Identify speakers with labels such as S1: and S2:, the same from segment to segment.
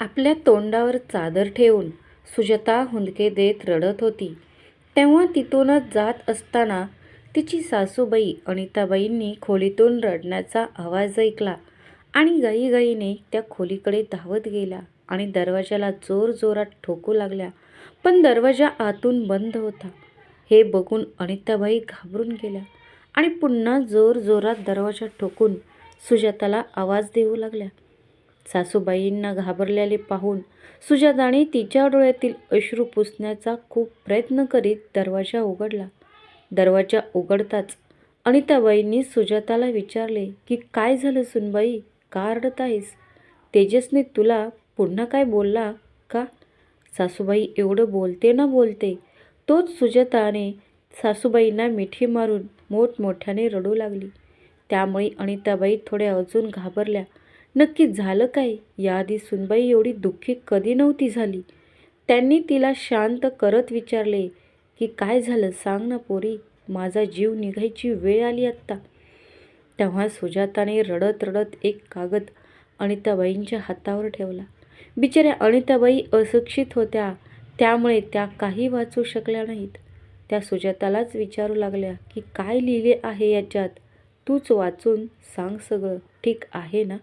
S1: आपल्या तोंडावर चादर ठेवून सुजता हुंदके देत रडत होती. तेव्हा तिथूनच जात असताना तिची सासूबाई अनिताबाईंनी खोलीतून रडण्याचा आवाज ऐकला आणि गाईगाईने त्या खोलीकडे धावत गेल्या आणि दरवाजाला जोरजोरात ठोकू लागल्या. पण दरवाजा आतून बंद होता. हे बघून अनिताबाई घाबरून गेल्या आणि पुन्हा जोरजोरात दरवाजा ठोकून सुजाताला आवाज देऊ लागल्या. सासूबाईंना घाबरलेले पाहून सुजाताने तिच्या डोळ्यातील अश्रू पुसण्याचा खूप प्रयत्न करीत दरवाजा उघडला. दरवाजा उघडताच अनिताबाईंनी सुजाताला विचारले की काय झालं सुनबाई? का रडत आहेस? तेजसने तुला पुन्हा काय बोलला का? सासूबाई एवढं बोलते ना बोलते तोच सुजाताने सासूबाईंना मिठी मारून मोठमोठ्याने रडू लागली. त्यामुळे अनिताबाई थोड्या अजून घाबरल्या. नक्की झालं काय? याआधी सुनबाई एवढी दुःखी कधी नव्हती झाली. त्यांनी तिला शांत करत विचारले की काय झालं? सांग ना पोरी. माझा जीव निघायची वेळ आली आत्ता. तेव्हा सुजाताने रडत रडत एक कागद अनिताबाईंच्या हातावर ठेवला. बिचाऱ्या अनिताबाई अशिक्षित होत्या. त्यामुळे त्या काही वाचू शकल्या नाहीत. त्या सुजातालाच विचारू लागल्या की काय लिहिले आहे याच्यात? तूच वाचून सांग सगळं. ठीक आहे ना?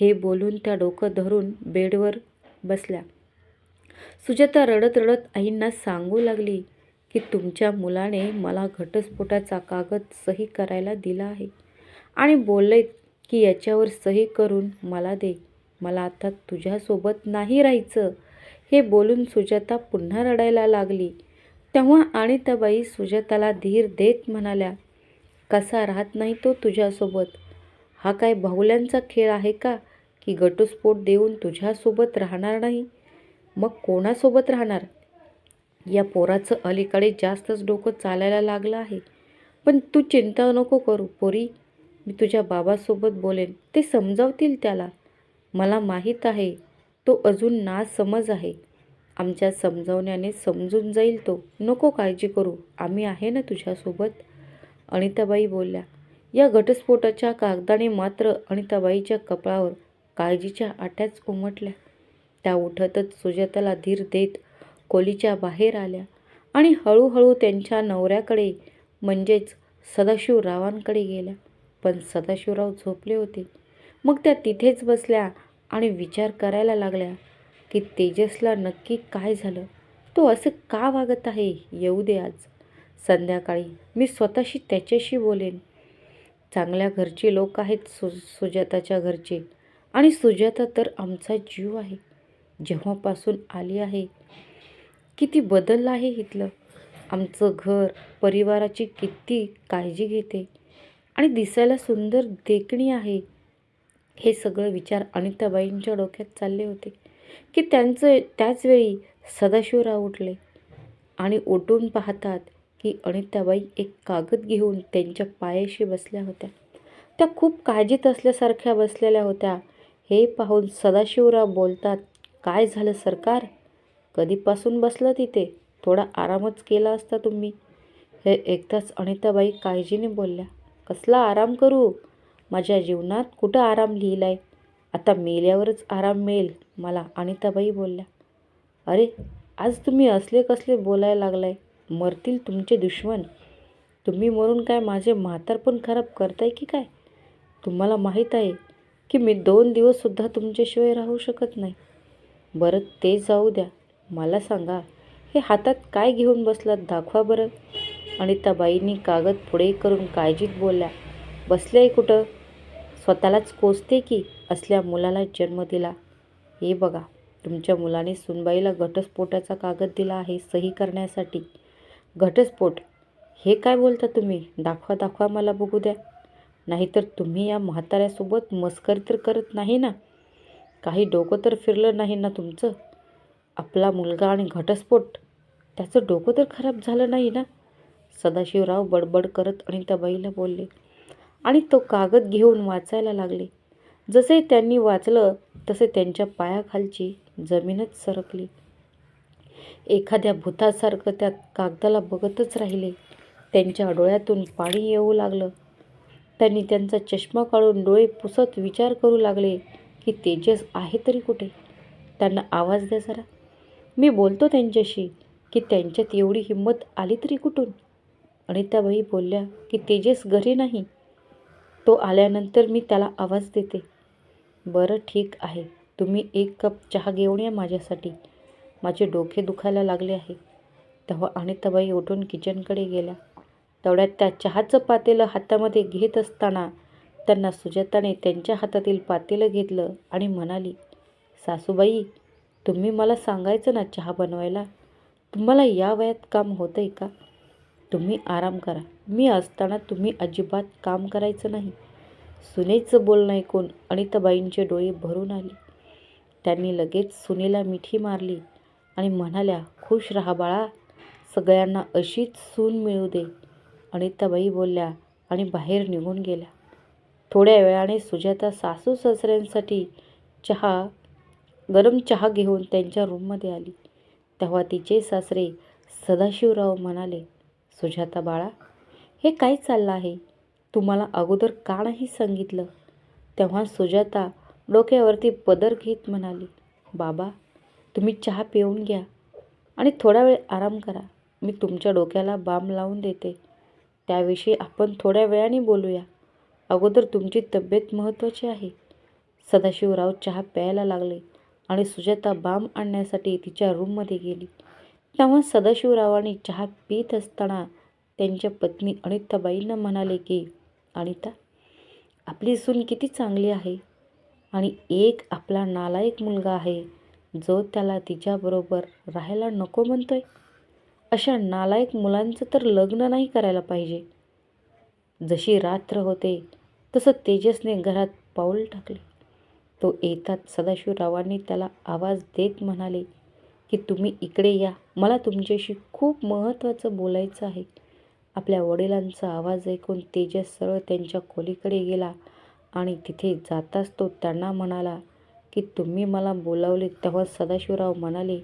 S1: हे बोलून त्या डोकं धरून बेडवर बसल्या. सुजाता रडत रडत आईंना सांगू लागली की तुमच्या मुलाने मला घटस्फोटाचा कागद सही करायला दिला आहे आणि बोलले की याच्यावर सही करून मला दे. मला आता तुझ्यासोबत नाही राहायचं. हे बोलून सुजाता पुन्हा रडायला लागली. तेव्हा अनिताबाई सुजाताला धीर देत म्हणाल्या कसा राहत नाही तो तुझ्यासोबत? हा काय बाहुल्यांचा खेळ आहे का? की घटस्फोट देऊन तुझ्यासोबत राहणार नाही. मग कोणासोबत राहणार? या पोराचं अलीकडे जास्तच डोकं चालायला लागलं आहे. पण तू चिंता नको करू पोरी. मी तुझ्या बाबासोबत बोलेन. ते समजावतील त्याला. मला माहीत आहे तो अजून ना समज आहे. आमच्या समजावण्याने समजून जाईल तो. नको काळजी करू. आम्ही आहे ना तुझ्यासोबत? अनिताबाई बोलल्या. या घटस्फोटाच्या कागदाने मात्र अनिताबाईच्या कपाळावर काळजीच्या आट्याच उमटल्या. त्या उठतच सुजाताला धीर देत खोलीच्या बाहेर आल्या आणि हळूहळू त्यांच्या नवऱ्याकडे म्हणजेच सदाशिवरावांकडे गेल्या. पण सदाशिवराव झोपले होते. मग त्या तिथेच बसल्या आणि विचार करायला लागल्या की तेजसला नक्की काय झालं? तो असं का वागत आहे? येऊ दे आज. संध्याकाळी मी स्वतःशी त्याच्याशी बोलेन. चांगल्या घरचे लोक आहेत सु सुजाताच्या घरचे. आणि सुजाता तर आमचा जीव आहे. जेव्हापासून आली आहे किती बदललं आहे इथलं. आमचं घर परिवाराची किती काळजी घेते. आणि दिसायला सुंदर देखणी आहे. हे सगळं विचार अनिताबाईंच्या डोक्यात चालले होते की त्यांचं त्याचवेळी सदाशिवराव उठले आणि उठून पाहतात की अनिताबाई एक कागद घेऊन त्यांच्या पायाशी बसल्या होत्या. त्या खूप काळजीत असल्यासारख्या बसलेल्या होत्या. हे पाहून सदाशिवराव बोलतात काय झालं सरकार? कधीपासून बसलं तिथे? थोडा आरामच केला असता तुम्ही. हे एकदाच अनिताबाई काळजीने बोलल्या कसला आराम करू? माझ्या जीवनात कुठं आराम लिहिलाय? आता मेल्यावरच आराम मिळेल मला अनिताबाई बोलल्या. अरे आज तुम्ही असले कसले बोलायला लागलाय? मरतील तुमचे दुश्मन. तुम्ही म्हणून काय माझे म्हातार पण खराब करताय की काय? तुम्हाला माहीत आहे की मी दोन दिवससुद्धा तुमच्याशिवाय राहू शकत नाही. बरं ते जाऊ द्या. मला सांगा हे हातात काय घेऊन बसलात दाखवा बरं. अनिताबाईंनी कागद पुढे करून काळजीत बोलल्या बसले कुठं? स्वतःलाच कोसते की असल्या मुलाला जन्म दिला? हे बघा तुमच्या मुलाने सुनबाईला घटस्फोटाचा कागद दिला आहे सही करण्यासाठी. घटस्फोट? हे काय बोलता तुम्ही? दाखवा दाखवा मला बघू द्या. नाहीतर तुम्ही या म्हाताऱ्यासोबत मस्करी तर करत नाही ना? काही डोकं तर फिरलं नाही ना तुमचं? आपला मुलगा आणि घटस्फोट? त्याचं डोकं तर खराब झालं नाही ना? सदाशिवराव बडबड करत अनिताबाईला बोलले. आणि तो कागद घेऊन वाचायला लागले. जसे त्यांनी वाचलं तसे त्यांच्या पायाखालची जमीनच सरकली. एखाद्या भूतासारखं त्या कागदाला बघतच राहिले. त्यांच्या डोळ्यातून पाणी येऊ लागलं. त्यांनी त्यांचा चष्मा काढून डोळे पुसत विचार करू लागले की तेजस आहे तरी कुठे? त्यांना आवाज द्या जरा. मी बोलतो त्यांच्याशी की त्यांच्यात एवढी हिंमत आली तरी कुठून? अनिताबाई बोलल्या की तेजस घरी नाही. तो आल्यानंतर मी त्याला आवाज देते. बरं ठीक आहे. तुम्ही एक कप चहा घेऊन या माझ्यासाठी. माझे डोके दुखायला लागले आहे. तेव्हा अनिताबाई उठून किचनकडे गेल्या. तेवढ्यात त्या चहाचं पातेलं हातामध्ये घेत असताना त्यांना सुजाताने त्यांच्या हातातील पातेलं घेतलं आणि म्हणाली सासूबाई तुम्ही मला सांगायचं ना चहा बनवायला? तुम्हाला या वयात काम होतं आहे का? तुम्ही आराम करा. मी असताना तुम्ही अजिबात काम करायचं नाही. सुनेचं बोलणं ऐकून अनिताबाईंचे डोळे भरून आले. त्यांनी लगेच सुनेला मिठी मारली आणि म्हणाल्या खुश राहा बाळा. सगळ्यांना अशीच सून मिळू दे. अनिताबाई बोलल्या आणि बाहेर निघून गेल्या. थोड्या वेळाने सुजाता सासू सासऱ्यांसाठी चहा गरम चहा घेऊन त्यांच्या रूममध्ये आली. तेव्हा तिचे सासरे सदाशिवराव म्हणाले सुजाता बाळा हे काय चाललं आहे? तुम्हाला अगोदर का नाही सांगितलं? तेव्हा सुजाता डोक्यावरती पदर घेत म्हणाली बाबा तुम्ही चहा पिऊन घ्या आणि थोडा वेळ आराम करा. मी तुमच्या डोक्याला बाम लावून देते. त्याविषयी आपण थोड्या वेळाने बोलूया. अगोदर तुमची तब्येत महत्त्वाची आहे. सदाशिवराव चहा प्यायला लागले आणि सुजाता बाम आणण्यासाठी तिच्या रूममध्ये गेली. तेव्हा सदाशिवरावांनी चहा पित असताना त्यांच्या पत्नी अनिताबाईंना म्हणाले की अनिता आपली सून किती चांगली आहे आणि एक आपला नालायक मुलगा आहे जो त्याला तिच्याबरोबर राहायला नको म्हणतोय. अशा नालायक मुलांचं तर लग्न नाही करायला पाहिजे. जशी रात्र होते तसं तेजसने घरात पाऊल टाकले. तो येतात सदाशिवरावांनी त्याला आवाज देत म्हणाले की तुम्ही इकडे या. मला तुमच्याशी खूप महत्त्वाचं बोलायचं आहे. आपल्या वडिलांचा आवाज ऐकून तेजस सरळ त्यांच्या खोलीकडे गेला आणि तिथे जाताच तो त्यांना म्हणाला की तुम्ही मला बोलावले तेव्हा सदाशिवराव म्हणाले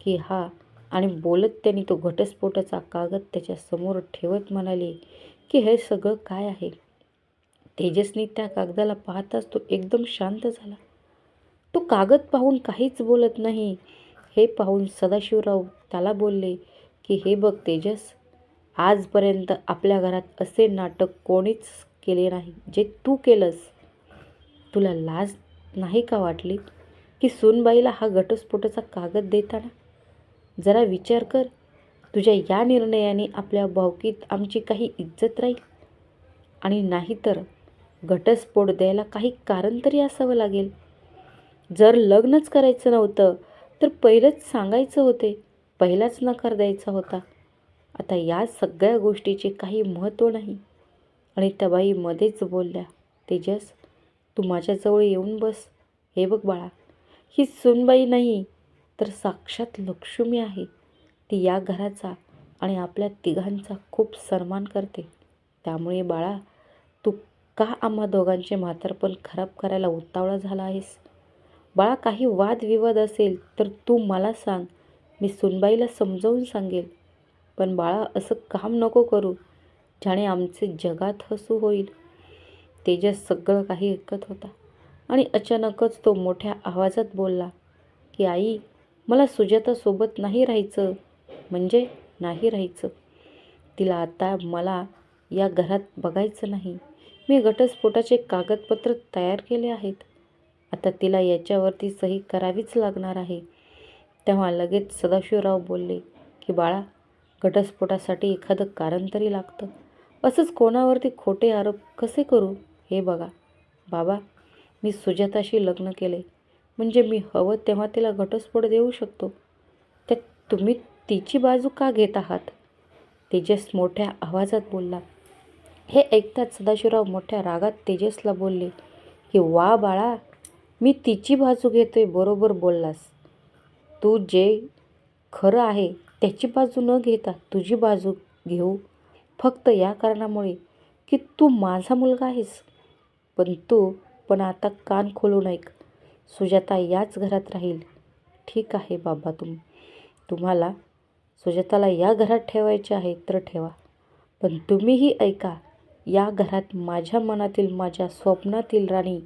S1: की हा आणि बोलत त्यांनी तो घटस्फोटाचा कागद त्याच्यासमोर ठेवत म्हणाले की हे सगळं काय आहे? तेजसनी त्या कागदाला पाहताच तो एकदम शांत झाला. तो कागद पाहून काहीच बोलत नाही. हे पाहून सदाशिवराव त्याला बोलले की हे बघ तेजस आजपर्यंत आपल्या घरात असे नाटक कोणीच केले नाही जे तू केलंस. तुला लाज नाही का वाटली की सूनबाईला हा घटस्फोटाचा कागद देताना जरा विचार कर. तुझ्या या निर्णयाने आपल्या भावकीत आमची काही इज्जत राहील. आणि नाहीतर घटस्फोट द्यायला काही कारण तरी असावं लागेल. जर लग्नच करायचं नव्हतं तर पहिलंच सांगायचं होते. पहिलाच नकार द्यायचा होता. आता या सगळ्या गोष्टीचे काही महत्त्व नाही. आणि त्या बाई मध्येच बोलल्या तेजस तू माझ्याजवळ येऊन बस. हे बघ बाळा ही सुनबाई नाही तर साक्षात लक्ष्मी आहे. ती या घराचा आणि आपल्या तिघांचा खूप सन्मान करते. त्यामुळे बाळा तू का आम्हा दोघांचे म्हातारपण खराब करायला उतावळा झाला आहेस? बाळा काही वादविवाद असेल तर तू मला सांग. मी सुनबाईला समजावून सांगेल. पण बाळा असं काम नको करू. ज्याने आमचे जगात हसू होईल. तेजस सगळं काही ऐकत होता आणि अचानकच तो मोठ्या आवाजात बोलला की आई मला सुजातासोबत नाही राहायचं. म्हणजे नाही राहायचं. तिला आता मला या घरात बघायचं नाही. मी घटस्फोटाचे कागदपत्र तयार केले आहेत. आता तिला याच्यावरती सही करावीच लागणार आहे. तेव्हा लगेच सदाशिवराव बोलले की बाळा घटस्फोटासाठी एखादं कारण तरी लागतं. असंच कोणावरती खोटे आरोप कसे करू? हे बघा. बाबा मी सुजाताशी लग्न केले. म्हणजे मी हवं तेव्हा तिला घटस्फोट देऊ शकतो. त्यात तुम्ही तिची बाजू का घेत आहात? तेजस मोठ्या आवाजात बोलला. हे ऐकताच सदाशिवराव मोठ्या रागात तेजसला बोलले की वा बाळा मी तिची बाजू घेतोय बरोबर बोललास. तू जे खरं आहे त्याची बाजू न घेता तुझी बाजू घेऊ. फक्त या कारणामुळे की तू माझा मुलगा आहेस. पण तू पण आता कान खोलून ऐक. सुजाता याच घरात राहील. ठीक आहे बाबा तुम तुम्हाला सुजाताला या घरात ठेवायचे आहे तर ठेवा. पण तुम्हीही ऐका या घरात माझ्या मनातील माझ्या स्वप्नातील राणी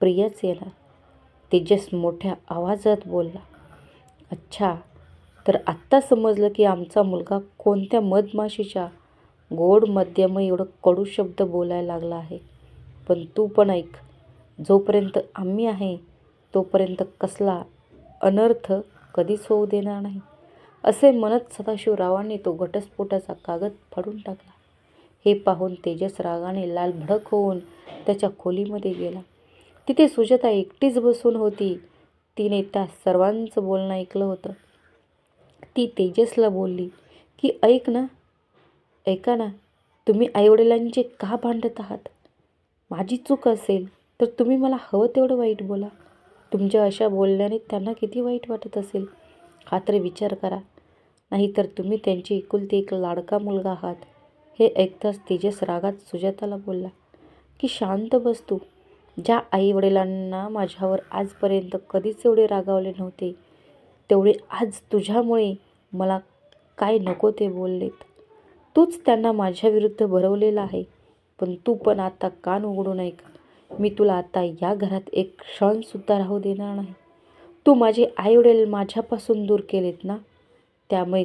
S1: प्रियाच येणार. तेजस मोठ्या आवाजात बोलला अच्छा तर आत्ता समजलं की आमचा मुलगा कोणत्या मधमाशीच्या गोड मध्यम एवढं कडू शब्द बोलायला लागला आहे. पण तू पण ऐक जोपर्यंत आम्ही आहे तोपर्यंत कसला अनर्थ कधीच होऊ देणार नाही. असे म्हणत सदाशिवरावांनी तो घटस्फोटाचा कागद फाडून टाकला. हे पाहून तेजस रागाने लाल भडक होऊन त्याच्या खोलीमध्ये गेला. तिथे सुजाता एकटीच बसून होती. तिने त्या सर्वांचं बोलणं ऐकलं होतं. ती तेजसला बोलली की ऐक ना ऐका ना तुम्ही आईवडिलांचे का भांडत आहात? माझी चूक असेल तर तुम्ही मला हवं तेवढं वाईट बोला. तुमच्या अशा बोलण्याने त्यांना किती वाईट वाटत असेल? हा तर विचार करा. नाहीतर तुम्ही त्यांची एकुलती एक लाडका मुलगा आहात. हे ऐकताच तेजस रागात सुजाताला बोलला की शांत बस तू. ज्या आईवडिलांना माझ्यावर आजपर्यंत कधीच एवढे रागावले नव्हते तेवढे आज तुझ्यामुळे मला काय नको ते बोललेत. तूच त्यांना माझ्याविरुद्ध भरवलेलं आहे. पण तू पण आता कान उघडून ऐक मी तुला आता या घरात एक क्षणसुद्धा राहू देणार नाही. तू माझे आईवडील माझ्यापासून दूर केलेत ना? त्यामुळे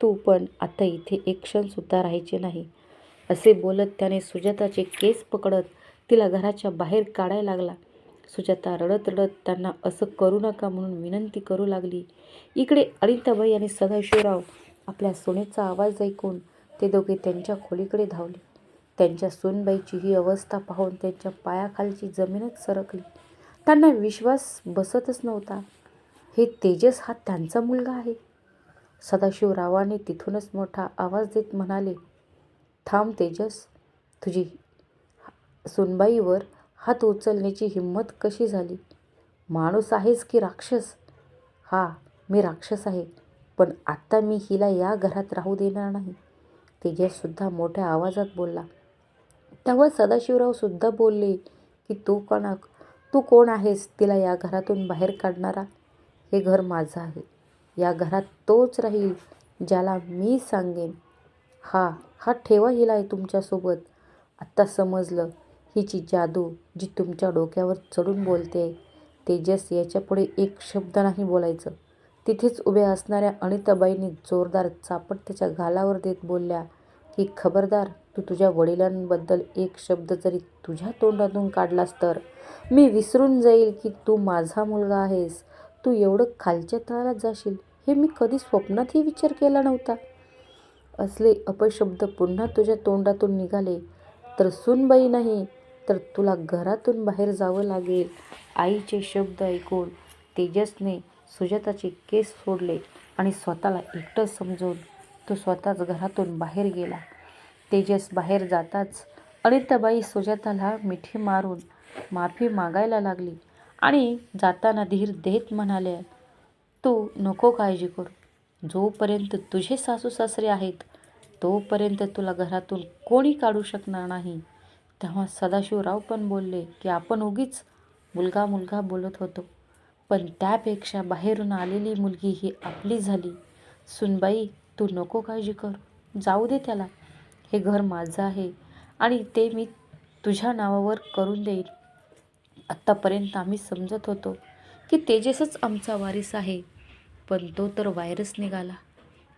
S1: तू पण आता इथे एक क्षणसुद्धा राहायचे नाही. असे बोलत त्याने सुजाताचे केस पकडत तिला घराच्या बाहेर काढायला लागला. सुजाता रडत रडत त्यांना असं करू नका म्हणून विनंती करू लागली. इकडे अनिताबाई आणि सदाशिवराव आपल्या सोनेचा आवाज ऐकून ते दोघे त्यांच्या खोलीकडे धावले. त्यांच्या सूनबाईची ही अवस्था पाहून त्यांच्या पायाखालची जमीनच सरकली. त्यांना विश्वास बसतच नव्हता. हे तेजस हा त्यांचा मुलगा आहे. सदाशिवरावाने तिथूनच मोठा आवाज देत म्हणाले थांब तेजस तुझी सुनबाईवर हात उचलण्याची हिंमत कशी झाली? माणूस आहेस की राक्षस? हा मी राक्षस आहे पण आत्ता मी हिला या घरात राहू देणार नाही. तेजससुद्धा मोठ्या आवाजात बोलला तेव्हा सदाशिवरावसुद्धा बोलले की तू कोणा तू कोण आहेस तिला या घरातून बाहेर काढणारा? हे घर माझं आहे. या घरात तोच राहील ज्याला मी सांगेन. हा हा ठेवा हिला आहे तुमच्यासोबत. आत्ता समजलं. हिची जादू जी तुमच्या डोक्यावर चढून बोलते तेजस याच्यापुढे एक शब्द नाही बोलायचं. तिथेच उभ्या असणाऱ्या अनिताबाईंनी जोरदार चापट त्याच्या गालावर देत बोलल्या की खबरदार तू तुझ्या वडिलांबद्दल एक शब्द जरी तुझ्या तोंडातून काढलास तर मी विसरून जाईल की तू माझा मुलगा आहेस. तू एवढं खालच्या तळाला जाशील हे मी कधी स्वप्नातही विचार केला नव्हता. असले अपशब्द पुन्हा तुझ्या तोंडातून निघाले तर सुनबाई नाही तर तुला घरातून बाहेर जावं लागेल. आईचे शब्द ऐकून तेजसने सुजाताचे केस सोडले आणि स्वतःला एकटं समजून तो स्वतःच घरातून बाहेर गेला. तेजस बाहेर जाताच अनिताबाई सुजाताला मिठी मारून माफी मागायला लागली आणि जाताना धीर देत म्हणाल्या तू नको काळजी करू. जोपर्यंत तुझे सासू सासरे आहेत तोपर्यंत तुला घरातून कोणी काढू शकणार नाही. तेव्हा सदाशिवराव पण बोलले की आपण उगीच मुलगा मुलगा बोलत होतो. पण त्यापेक्षा बाहेरून आलेली मुलगी ही आपली झाली. सुनबाई तू नको काळजी कर. जाऊ दे त्याला. हे घर माझं आहे आणि ते मी तुझ्या नावावर करून देईन. आत्तापर्यंत आम्ही समजत होतो की तेजसच आमचा वारीस आहे पण तो तर व्हायरस निघाला.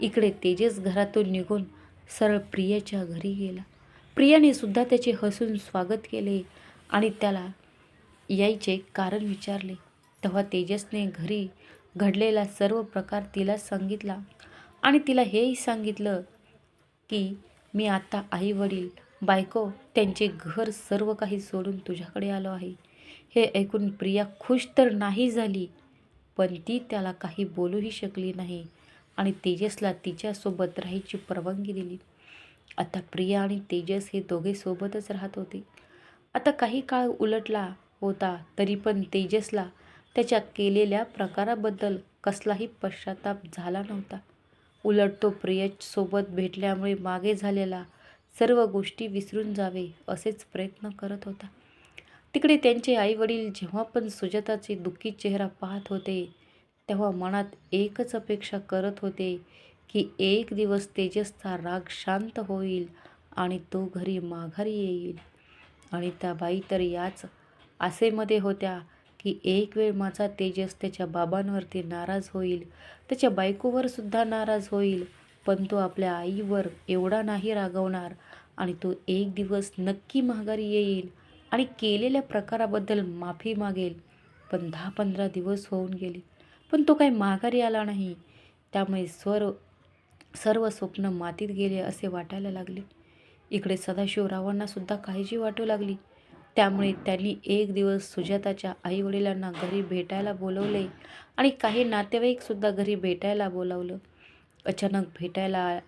S1: इकडे तेजस घरातून निघून सरळ प्रियाच्या घरी गेला. प्रियाने सुद्धा त्याचे हसून स्वागत केले आणि त्याला यायचे कारण विचारले. तेव्हा तेजसने घरी घडलेला सर्व प्रकार तिला सांगितला. आणि तिला हेही सांगितलं की मी आता आई वडील बायको त्यांचे घर सर्व काही सोडून तुझ्याकडे आलो आहे. हे ऐकून प्रिया खुश तर नाही झाली पण ती त्याला काही बोलूही शकली नाही आणि तेजसला तिच्यासोबत राहायची परवानगी दिली. आता प्रिया आणि तेजस हे दोघे सोबतच राहत होते. आता काही काळ उलटला होता तरी पण तेजसला त्याच्या केलेल्या प्रकाराबद्दल कसलाही पश्चाताप झाला नव्हता. उलट तो प्रियसोबत भेटल्यामुळे मागे झालेला सर्व गोष्टी विसरून जावे असेच प्रयत्न करत होता. तिकडे त्यांचे आईवडील जेव्हा पण सुजाताचे दुःखी चेहरा पाहत होते तेव्हा मनात एकच अपेक्षा करत होते की एक दिवस तेजसचा राग शांत होईल आणि तो घरी माघारी येईल. आणि त्या बाई तर याच आसेमध्ये होत्या. की एक वेळ माझा तेजस त्याच्या बाबांवरती नाराज होईल. त्याच्या बायकोवर सुद्धा नाराज होईल. पण तो आपल्या आईवर एवढा नाही रागवणार आणि तो एक दिवस नक्की माघारी येईल आणि केलेल्या प्रकाराबद्दल माफी मागेल. पण दहा पंधरा दिवस होऊन गेले. पण तो काही माघारी आला नाही. त्यामुळे सर्व सर्व स्वप्न मातीत गेले असे वाटायला लागले. इकडे सदाशिवरावांनासुद्धा काळजी वाटू लागली. त्यामुळे त्यांनी एक दिवस सुजाताच्या आईवडिलांना घरी भेटायला बोलवले आणि काही नातेवाईकसुद्धा घरी भेटायला बोलावलं. अचानक भेटायला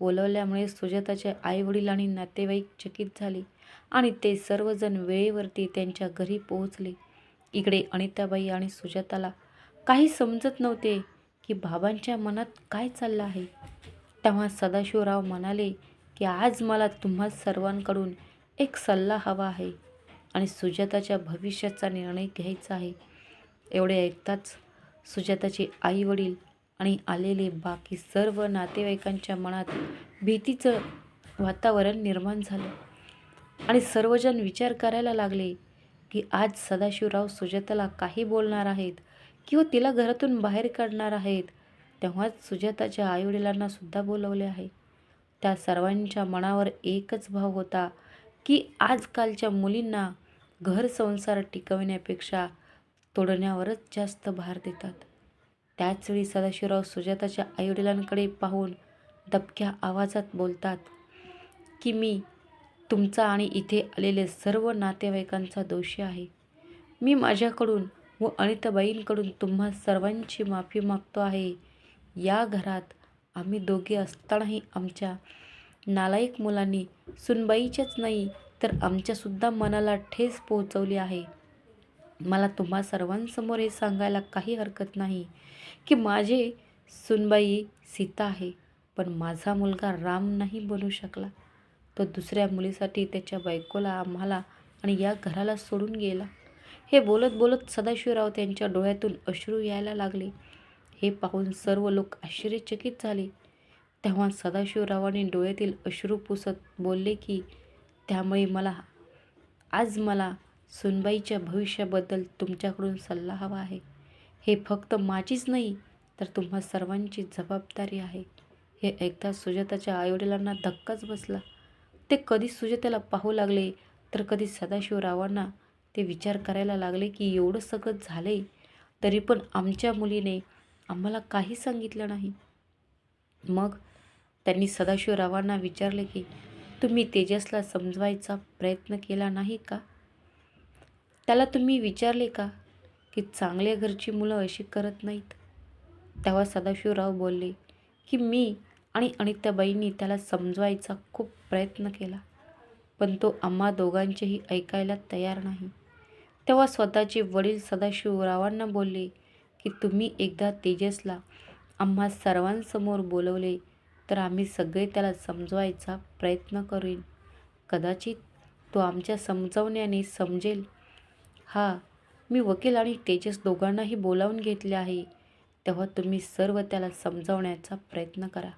S1: बोलवल्यामुळे सुजाताचे आईवडील आणि नातेवाईक चकित झाले आणि ते सर्वजण वेळेवरती त्यांच्या घरी पोहोचले. इकडे अनिताबाई आणि सुजाताला काही समजत नव्हते की बाबांच्या मनात काय चाललं आहे. तेव्हा सदाशिवराव म्हणाले की आज मला तुम्हा सर्वांकडून एक सल्ला हवा आहे. आणि सुजाताच्या भविष्याचा निर्णय घ्यायचा आहे. एवढे ऐकताच सुजाताचे आईवडील आणि आलेले बाकी सर्व नातेवाईकांच्या मनात भीतीचं वातावरण निर्माण झालं. आणि सर्वजण विचार करायला लागले की आज सदाशिवराव सुजाताला काही बोलणार आहेत किंवा तिला घरातून बाहेर काढणार आहेत तेव्हाच सुजाताच्या आईवडिलांना सुद्धा बोलवले आहे. त्या सर्वांच्या मनावर एकच भाव होता की आजकालच्या मुलींना घर संसार टिकवण्यापेक्षा तोडण्यावरच जास्त भार देतात. त्याचवेळी सदाशिवराव सुजाताच्या आईवडिलांकडे पाहून दबक्या आवाजात बोलतात की मी तुमचा आणि इथे आलेले सर्व नातेवाईकांचा दोषी आहे. मी माझ्याकडून व अनिताबाईंकडून तुम्हा सर्वांची माफी मागतो आहे. या घरात आम्ही दोघे असतानाही आमच्या नालायक मुलांनी सुनबाईच्याच नाही तर आमच्यासुद्धा मनाला ठेस पोहोचवली आहे. मला तुम्हा सर्वांसमोर हे सांगायला काही हरकत नाही की माझे सुनबाई सीता आहे पण माझा मुलगा राम नाही बनू शकला. तो दुसऱ्या मुलीसाठी त्याच्या बायकोला आम्हाला आणि या घराला सोडून गेला. हे बोलत बोलत सदाशिवराव त्यांच्या डोळ्यातून अश्रू यायला लागले. हे पाहून सर्व लोक आश्चर्यचकित झाले. तेव्हा सदाशिवरावाने डोळ्यातील अश्रू पुसत बोलले की त्यामुळे मला आज मला सुनबाईच्या भविष्याबद्दल तुमच्याकडून सल्ला हवा आहे. हे फक्त माझीच नाही तर तुम्हा सर्वांची जबाबदारी आहे. हे एकदा सुजाताच्या आईवडिलांना धक्काच बसला. ते कधी सुजाताला पाहू लागले तर कधी सदाशिवरावांना ते विचार करायला लागले की एवढं सगळं झाले तरी पण आमच्या मुलीने आम्हाला काही सांगितलं नाही. मग त्यांनी सदाशिवरावांना विचारले की तुम्ही तेजसला समजवायचा प्रयत्न केला नाही का? त्याला तुम्ही विचारले का की चांगल्या घरची मुलं अशी करत नाहीत? तेव्हा सदाशिवराव बोलले की मी आणि अनिताबाईंनी त्याला समजवायचा खूप प्रयत्न केला पण तो आम्हा दोघांचेही ऐकायला तयार नाही. तेव्हा स्वतःचे वडील सदाशिवरावांना बोलले की तुम्ही एकदा तेजसला आम्हा सर्वांसमोर बोलवले तर आम्ही सगळे त्याला समजवायचा प्रयत्न करीन. कदाचित तो आमच्या समजवण्याने समजेल. हा मी वकील आणि तेजस दोघांनाही बोलावून घेतले आहे. तेव्हा तुम्ही सर्व त्याला समजावण्याचा प्रयत्न करा.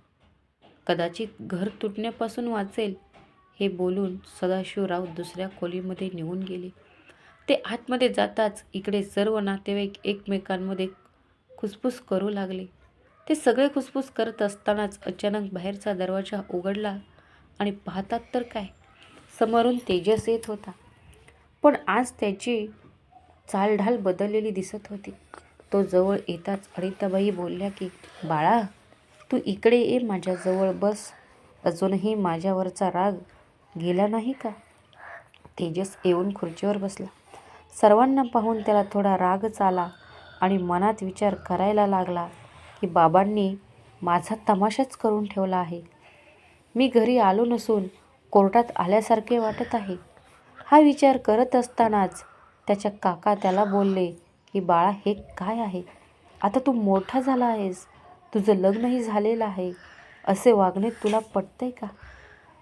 S1: कदाचित घर तुटण्यापासून वाचेल हे बोलून सदाशिवराव दुसऱ्या खोलीमध्ये निघून गेले. ते आतमध्ये जाताच इकडे सर्व नातेवाईक एकमेकांमध्ये खुसफुस करू लागले. ते सगळे खुसफुस करत असतानाच अचानक बाहेरचा दरवाजा उघडला आणि पाहतात तर काय? समोरून तेजस येत होता. पण आज त्याची चालढाल बदललेली दिसत होती. तो जवळ येताच अनिताबाई बोलल्या की बाळा तू इकडे ये माझ्याजवळ बस. अजूनही माझ्यावरचा राग गेला नाही का? तेजस येऊन खुर्चीवर बसला. सर्वांना पाहून त्याला थोडा रागच आला आणि मनात विचार करायला लागला. की बाबांनी माझा तमाशाच करून ठेवला आहे. मी घरी आलो नसून कोर्टात आल्यासारखे वाटत आहे. हा विचार करत असतानाच त्याच्या काका त्याला बोलले की बाळा हे काय आहे? आता तू मोठा झाला आहेस. तुझं लग्नही झालेलं आहे. असे वागणे तुला पटतंय का?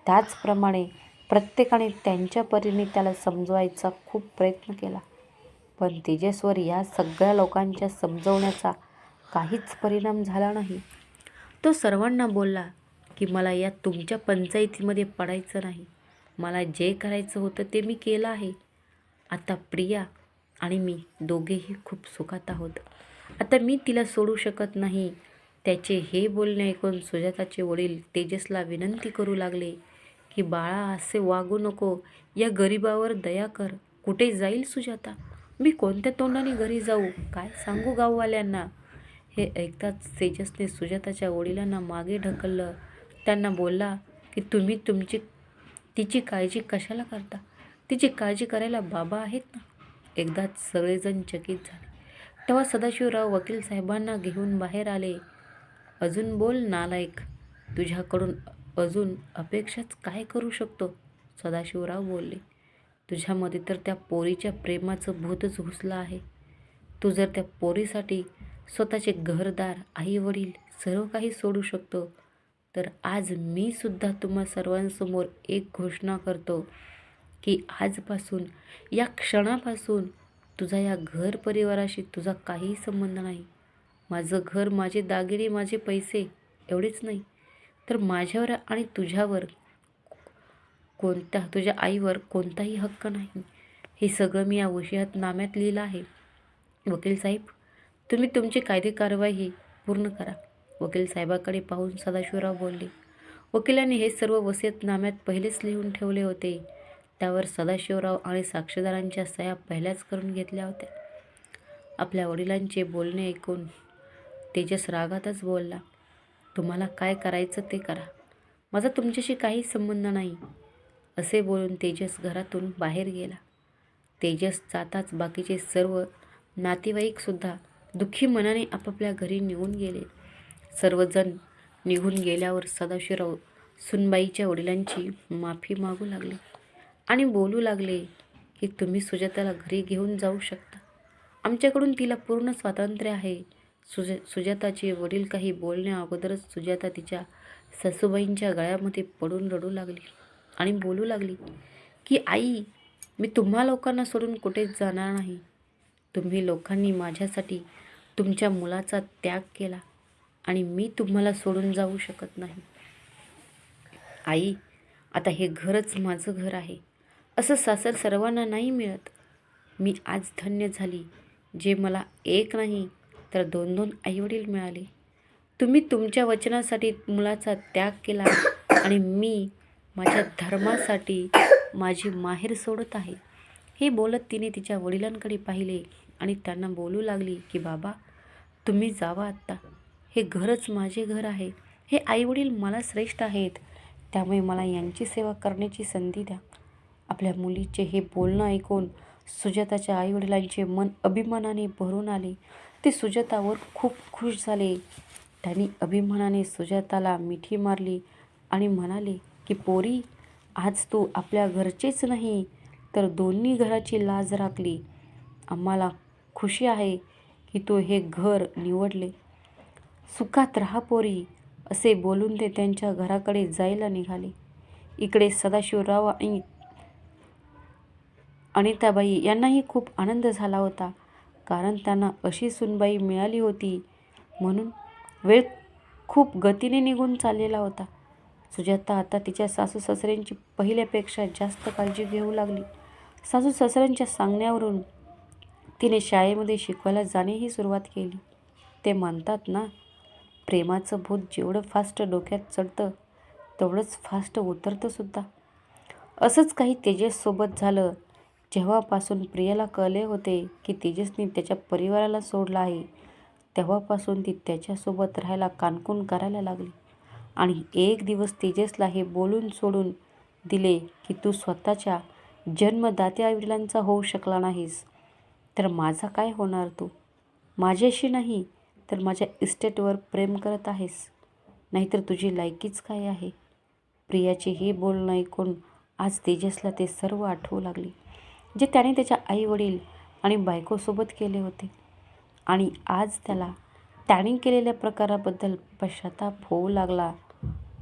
S1: त्याचप्रमाणे प्रत्येकाने त्यांच्या परीने त्याला समजवायचा खूप प्रयत्न केला. पण तेजसवर या सगळ्या लोकांच्या समजवण्याचा काहीच परिणाम झाला नाही. तो सर्वांना बोलला की मला या तुमच्या पंचायतीमध्ये पडायचं नाही. मला जे करायचं होतं ते मी केलं आहे. आता प्रिया आणि मी दोघेही खूप सुखात आहोत. आता मी तिला सोडू शकत नाही. त्याचे हे बोलणे ऐकून सुजाताचे वडील तेजसला विनंती करू लागले की बाळा असे वागू नको. या गरिबावर दया कर. कुठे जाईल सुजाता? मी कोणत्या तोंडाने घरी जाऊ? काय सांगू गाववाल्यांना? हे ऐकताच तेजसने सुजाताच्या वडिलांना मागे ढकललं. त्यांना बोलला की तुम्ही तुमची तिची काळजी कशाला करता? तिची काळजी करायला बाबा आहेत ना? एकदाच सगळेजण चकित झाले. तेव्हा सदाशिवराव वकील साहेबांना घेऊन बाहेर आले. अजून बोल नालायक तुझ्याकडून अजून अपेक्षाच काय करू शकतो? सदाशिवराव बोलले. तुझ्यामध्ये तर त्या पोरीच्या प्रेमाचं भूतच घुसलं आहे. तू जर त्या पोरीसाठी स्वतःचे घरदार आईवडील सर्व काही सोडू शकतो. तर आज मी सुद्धा तुम्हा सर्वांसमोर एक घोषणा करतो की आजपासून या क्षणापासून तुझा या घर परिवाराशी तुझा काहीही संबंध नाही. माझं घर माझे दागिने माझे पैसे एवढेच नाही. तर माझ्यावर आणि तुझ्यावर कोणत्या तुझ्या आईवर कोणताही हक्क नाही. हे सगळं मी या वशिहात नाम्यात लिहिलं आहे. वकील साहेब तुम्ही तुमची कायदे कारवाई पूर्ण करा. वकील साहेबाकडे पाहून सदाशिवराव बोलले वकिलांनी हे सर्व वसीयतनाम्यात पहिलेच लिहून ठेवले होते. त्यावर सदाशिवराव आणि साक्षीदारांच्या सह्या पहिल्याच करून घेतल्या होत्या. आपल्या वडिलांचे बोलणे ऐकून तेजस रागातच बोलला तुम्हाला काय करायचं ते करा. माझा तुमच्याशी काही संबंध नाही. असे बोलून तेजस घरातून बाहेर गेला. तेजस जाताच बाकीचे सर्व नातेवाईकसुद्धा दुःखी मनाने आपापल्या घरी निघून गेले. सर्वजण निघून गेल्यावर सदाशिवराव सुनबाईच्या वडिलांची माफी मागू लागले आणि बोलू लागले की तुम्ही सुजाताला घरी घेऊन जाऊ शकता. आमच्याकडून तिला पूर्ण स्वातंत्र्य आहे. सुज सुजाताचे वडील काही बोलण्या अगोदरच सुजाता तिच्या सासूबाईंच्या गळ्यामध्ये पडून रडू लागली आणि बोलू लागली की आई मी तुम्हा लोकांना सोडून कुठेच जाणार नाही? तुम्ही लोकांनी माझ्यासाठी तुमच्या मुलाचा त्याग केला आणि मी तुम्हाला सोडून जाऊ शकत नाही. आई आता हे घरच माझं घर आहे. असं सासर सर्वांना नाही मिळत. मी आज धन्य झाली. जे मला एक नाही तर दोन दोन आईवडील मिळाले. तुम्ही तुमच्या वचनासाठी मुलाचा त्याग केला आणि मी माझ्या धर्मासाठी माझी माहेर सोडत आहे. हे बोलत तिने तिच्या वडिलांकडे पाहिले आणि त्यांना बोलू लागली की बाबा तुम्ही जावा आत्ता. हे घरच माझे घर आहे. हे आईवडील मला श्रेष्ठ आहेत. त्यामुळे मला यांची सेवा करण्याची संधी द्या. आपल्या मुलीचे हे बोलणं ऐकून सुजाताच्या आईवडिलांचे मन अभिमानाने भरून आले. ते सुजातावर खूप खुश झाले. त्यांनी अभिमानाने सुजाताला मिठी मारली आणि म्हणाले की पोरी आज तू आपल्या घरचेच नाही तर दोन्ही घराची लाज राखली. आम्हाला खुशी आहे की तू हे घर निवडले. सुखात राहा पोरी असे बोलून ते त्यांच्या घराकडे जायला निघाले. इकडे सदाशिवराव आणि अनिताबाई यांनाही खूप आनंद झाला होता कारण त्यांना अशी सुनबाई मिळाली होती म्हणून वेळ खूप गतीने निघून चाललेला होता. सुजाता आता तिच्या सासू सासऱ्यांची पहिल्यापेक्षा जास्त काळजी घेऊ लागली. सासू सासऱ्यांच्या सांगण्यावरून तिने शाळेमध्ये शिकवायला जाणेही सुरुवात केली. ते म्हणतात ना प्रेमाचं भूत जेवढं फास्ट डोक्यात चढतं तेवढंच फास्ट उतरतं सुद्धा. असंच काही तेजससोबत झालं. जेव्हापासून प्रियाला कळले होते की तेजसने त्याच्या परिवाराला सोडलं आहे तेव्हापासून ती त्याच्यासोबत राहायला कानकून करायला लागली. आणि एक दिवस तेजसला हे बोलून सोडून दिले की तू स्वतःच्या जन्मदात्या वडिलांचा होऊ शकला नाहीस. तर माझा काय होणार तू? माझ्याशी नाही तर माझ्या इस्टेटवर प्रेम करत आहेस. नाहीतर तुझी लायकीच काय आहे? प्रियाचे हे बोलणं ऐकून आज तेजसला ते सर्व आठवू लागले जे त्याने त्याच्या आईवडील आणि बायकोसोबत केले होते. आणि आज त्याला त्याने केलेल्या प्रकाराबद्दल पश्चाताप होऊ लागला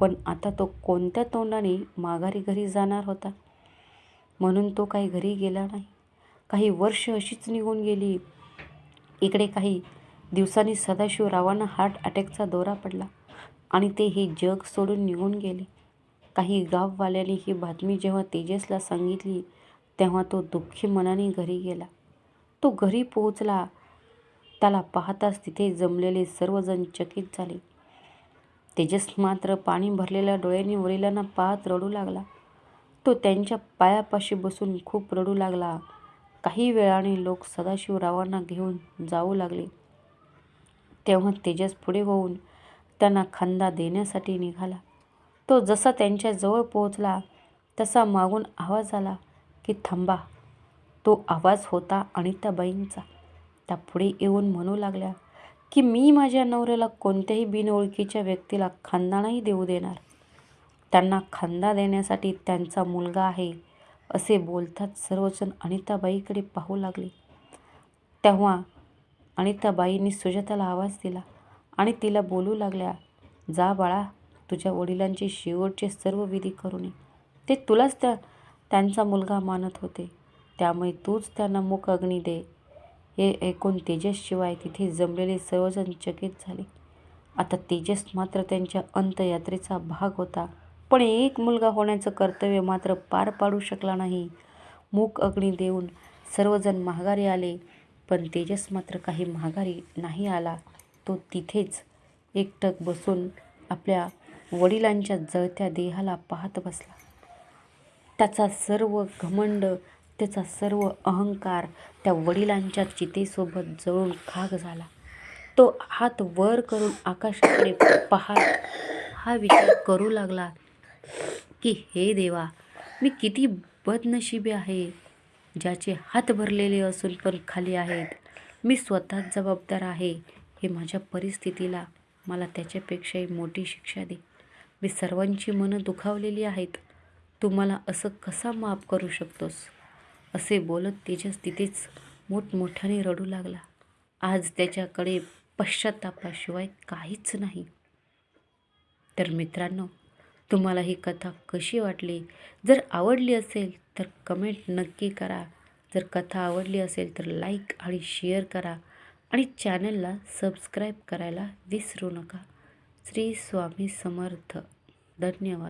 S1: पण आता तो कोणत्या तोंडाने माघारी घरी जाणार होता? म्हणून तो काही घरी गेला नाही. काही वर्ष अशीच निघून गेली. इकडे काही दिवसांनी सदाशिवरावांना हार्ट अटॅकचा दौरा पडला आणि ते हे जग सोडून निघून गेले. काही गाववाल्यांनी ही बातमी जेव्हा तेजसला सांगितली तेव्हा तो दुःखी मनाने घरी गेला. तो घरी पोहोचला. त्याला पाहताच तिथे जमलेले सर्वजण चकित झाले. तेजस मात्र पाणी भरलेल्या डोळ्यांनी वडिलांना पाहत रडू लागला. तो त्यांच्या पायापाशी बसून खूप रडू लागला. काही वेळाने लोक सदाशिवरावांना घेऊन जाऊ लागले. तेव्हा तेजस पुढे होऊन त्यांना खंदा देण्यासाठी निघाला. तो जसा त्यांच्या जवळ पोहोचला तसा मागून आवाज आला की थांबा. तो आवाज होता अनिताबाईंचा. त्या पुढे येऊन म्हणू लागल्या की मी माझ्या नवऱ्याला कोणत्याही बिनओळखीच्या व्यक्तीला खांदा नाही देऊ देणार. त्यांना खांदा देण्यासाठी त्यांचा मुलगा आहे. असे बोलताच सर्वजण. अनिताबाईकडे पाहू लागले. तेव्हा अनिताबाईंनी सुजाताला आवाज दिला आणि तिला बोलू लागल्या जा बाळा तुझ्या वडिलांचे शेवटचे सर्व विधी करून नये ते तुलाच त्या त्यांचा मुलगा मानत होते. त्यामुळे तूच त्यांना मुख अग्नी दे. हे ऐकून तेजसशिवाय तिथे जमलेले सर्वजण चकित झाले. आता तेजस मात्र त्यांच्या अंतयात्रेचा भाग होता. पण एक मुलगा होण्याचं कर्तव्य मात्र पार पाडू शकला नाही. मूक अग्नी देऊन सर्वजण माघारी आले पण तेजस मात्र काही माघारी नाही आला. तो तिथेच एकटक बसून आपल्या वडिलांच्या जळत्या देहाला पाहत बसला. त्याचा सर्व घमंड त्याचा सर्व अहंकार त्या वडिलांच्या चितेसोबत जळून खाग झाला. तो हात वर करून आकाशाकडे पहा हा विचार करू लागला की हे देवा मी किती बदनशिबी आहे ज्याचे हात भरलेले असून पण खाली आहेत. मी स्वतःच जबाबदार आहे हे माझ्या परिस्थितीला मला त्याच्यापेक्षाही मोठी शिक्षा दे. मी सर्वांची मनं दुखावलेली आहेत. तू मला असं कसा माफ करू शकतोस? असे बोलत तेजस तिथेच मोठमोठ्याने रडू लागला. आज त्याच्याकडे पश्चातापाशिवाय काहीच नाही. तर मित्रांनो तुम्हाला ही कथा कशी वाटली? जर आवडली असेल तर कमेंट नक्की करा. जर कथा आवडली असेल तर लाईक आणि शेअर करा. आणि चॅनलला सबस्क्राईब करायला विसरू नका. श्री स्वामी समर्थ. धन्यवाद.